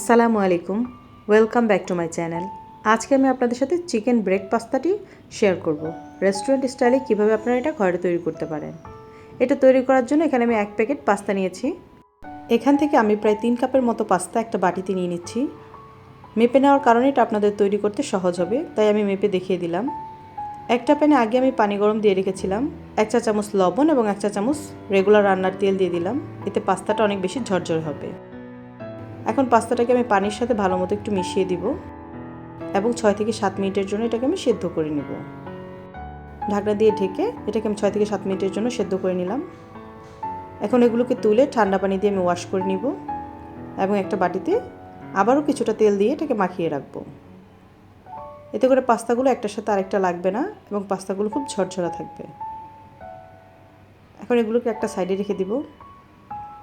আসসালামু আলাইকুম। Welcome back to my channel আজকে আমি আপনাদের সাথে চিকেন ব্রেক পাস্তাটি শেয়ার করব। রেস্টুরেন্ট স্টাইলে কীভাবে আপনারা এটা ঘরে তৈরি করতে পারেন। এটা তৈরি করার জন্য এখানে আমি এক প্যাকেট পাস্তা নিয়েছি। এখান থেকে আমি প্রায় তিন কাপের মতো পাস্তা একটা বাটিতে নিয়ে নিচ্ছি। মেপে নেওয়ার কারণে এটা আপনাদের তৈরি করতে সহজ হবে, তাই আমি মেপে দেখিয়ে দিলাম। একটা প্যানে আগে আমি পানি গরম দিয়ে রেখেছিলাম। এক চা চামচ লবণ এবং এক চা চামচ রেগুলার রান্নার তেল দিয়ে দিলাম। এতে পাস্তাটা অনেক বেশি ঝরঝর হবে। এখন পাস্তাটাকে আমি পানির সাথে ভালো মতো একটু মিশিয়ে দিব এবং ছয় থেকে সাত মিনিটের জন্য এটাকে আমি সেদ্ধ করে নেব। ঢাকনা দিয়ে ঢেকে এটাকে আমি ছয় থেকে সাত মিনিটের জন্য সেদ্ধ করে নিলাম। এখন এগুলোকে তুলে ঠান্ডা পানি দিয়ে আমি ওয়াশ করে নিব এবং একটা বাটিতে আবারও কিছুটা তেল দিয়ে এটাকে মাখিয়ে রাখব। এতে করে পাস্তাগুলো একটার সাথে আরেকটা লাগবে না এবং পাস্তাগুলো খুব ঝরঝরা থাকবে। এখন এগুলোকে একটা সাইডে রেখে দিব।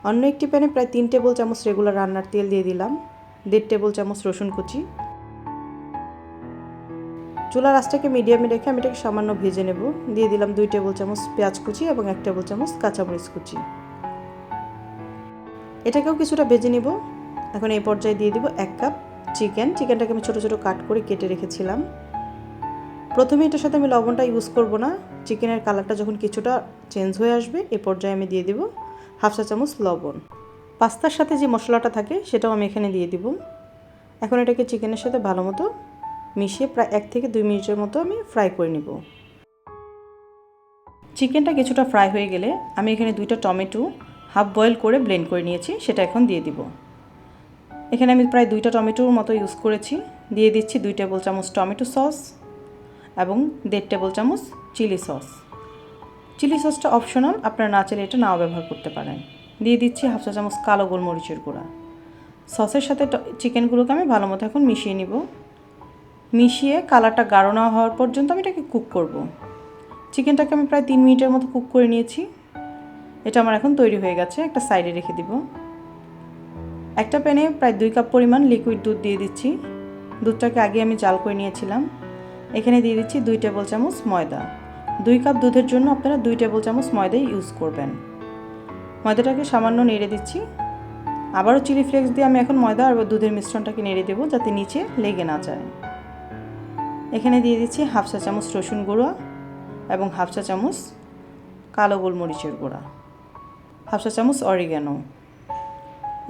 অন্য একটি প্যানে প্রায় তিন টেবিল চামচ রেগুলার রান্নার তেল দিয়ে দিলাম, দেড় টেবিল চামচ রসুন কুচি। চুলার আঁচটাকে মিডিয়ামে রেখে আমি এটাকে সামান্য ভেজে নেব। দিয়ে দিলাম দুই টেবিল চামচ পেঁয়াজ কুচি এবং এক টেবিল চামচ কাঁচামরিচ কুচি। এটাকেও কিছুটা ভেজে নিব। এখন এই পর্যায়ে দিয়ে দিব এক কাপ চিকেন। চিকেনটাকে আমি ছোটো ছোটো কাট করে কেটে রেখেছিলাম। প্রথমে এটার সাথে আমি লবণটা ইউজ করব না। চিকেনের কালারটা যখন কিছুটা চেঞ্জ হয়ে আসবে, এ পর্যায়ে আমি দিয়ে দিব হাফ চা চামচ লবণ। পাস্তার সাথে যে মশলাটা থাকে, সেটাও আমি এখানে দিয়ে দিব। এখন এটাকে চিকেনের সাথে ভালো মতো মিশিয়ে প্রায় এক থেকে দুই মিনিটের মতো আমি ফ্রাই করে নিব। চিকেনটা কিছুটা ফ্রাই হয়ে গেলে আমি এখানে দুইটা টমেটো হাফ বয়েল করে ব্লেন্ড করে নিয়েছি, সেটা এখন দিয়ে দিব। এখানে আমি প্রায় দুইটা টমেটোর মতো ইউজ করেছি। দিয়ে দিচ্ছি দুই টেবিল চামচ টমেটো সস এবং দেড় টেবিল চামচ চিলি সস। চিলি সসটা অপশনাল আপনারা না চাইলে এটা নাও ব্যবহার করতে পারেন। দিয়ে দিচ্ছি হাফ চা চামচ কালো গোলমরিচের গুঁড়া। সসের সাথে চিকেনগুলোকে আমি ভালো মতো এখন মিশিয়ে নিব। মিশিয়ে কালারটা গাঢ় না হওয়ার পর্যন্ত আমি এটাকে কুক করব। চিকেনটাকে আমি প্রায় তিন মিনিটের মতো কুক করে নিয়েছি। এটা আমার এখন তৈরি হয়ে গেছে, একটা সাইডে রেখে দিব। একটা প্যানে প্রায় দুই কাপ পরিমাণ লিকুইড দুধ দিয়ে দিচ্ছি। দুধটাকে আগে আমি জাল করে নিয়েছিলাম। এখানে দিয়ে দিচ্ছি দুই টেবিল চামচ ময়দা। দুই কাপ দুধের জন্য আপনারা দুই টেবিল চামচ ময়দা ইউজ করবেন। ময়দাটাকে সামান্য নেড়ে দিচ্ছি। আবারও চিলি ফ্লেক্স দিয়ে আমি এখন ময়দা আর দুধের মিশ্রণটাকে নেড়ে দেবো যাতে নিচে লেগে না যায়। এখানে দিয়ে দিচ্ছি হাফ চা চামচ রসুন গুঁড়ো এবং হাফ চা চামচ কালো গোলমরিচের গুঁড়া। হাফ চা চামচ অরিগ্যানো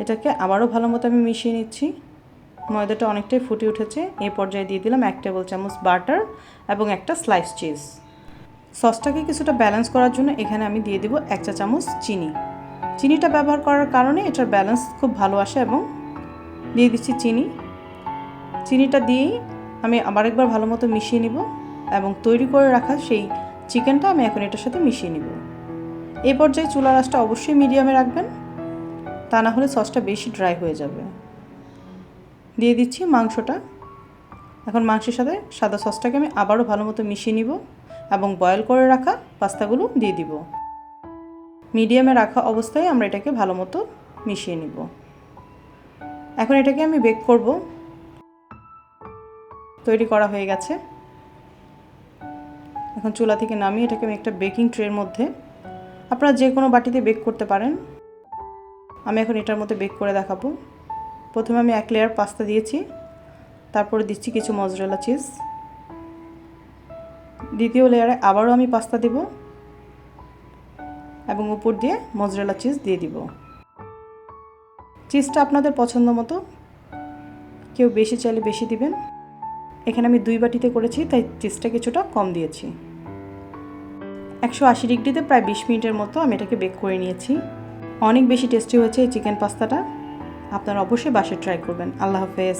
এটাকে আবারও ভালো মতো আমি মিশিয়ে নিচ্ছি। ময়দাটা অনেকটাই ফুটে উঠেছে। এই পর্যায়ে দিয়ে দিলাম এক টেবিল চামচ বাটার এবং একটা স্লাইস চিজ সসটাকে কিছুটা ব্যালেন্স করার জন্য এখানে আমি দিয়ে দিব এক চা চামচ চিনি। চিনিটা ব্যবহার করার কারণে এটার ব্যালেন্স খুব ভালো আসে এবং দিয়ে দিচ্ছি চিনি। চিনিটা দিয়েই আমি আবার একবার ভালো মতো মিশিয়ে নিব এবং তৈরি করে রাখা সেই চিকেনটা আমি এখন এটার সাথে মিশিয়ে নিব। এই পর্যায়ে চুলা রাসটা অবশ্যই মিডিয়ামে রাখবেন, তা না হলে সসটা বেশি ড্রাই হয়ে যাবে। দিয়ে দিচ্ছি মাংসটা। এখন মাংসের সাথে সাদা সসটাকে আমি আবারও ভালো মতো মিশিয়ে নিব। এবং বয়েল করে রাখা পাস্তাগুলো দিয়ে দিব। মিডিয়ামে রাখা অবস্থায় আমরা এটাকে ভালো মতো মিশিয়ে নিব। এখন এটাকে আমি বেক করব। তৈরি করা হয়ে গেছে। এখন চুলা থেকে নামিয়ে এটাকে আমি একটা বেকিং ট্রের মধ্যে আপনারা যে কোনো বাটিতে বেক করতে পারেন। আমি এখন এটার মধ্যে বেক করে দেখাবো। প্রথমে আমি এক লেয়ার পাস্তা দিয়েছি। তারপরে দিচ্ছি কিছু মজরেলা চিজ দ্বিতীয় লেয়ারে আবারও আমি পাস্তা দিব এবং উপর দিয়ে মজরেলা চিজ দিয়ে দিব। চিজটা আপনাদের পছন্দ মতো কেউ বেশি চাইলে বেশি দিবেন। এখানে আমি দুই বাটিতে করেছি, তাই চিজটা কিছুটা কম দিয়েছি। একশো আশি ডিগ্রিতে প্রায় বিশ মিনিটের মতো আমি এটাকে বেক করে নিয়েছি। অনেক বেশি টেস্টি হয়েছে এই চিকেন পাস্তাটা আপনারা অবশ্যই বাসে ট্রাই করবেন। আল্লাহ হাফেজ।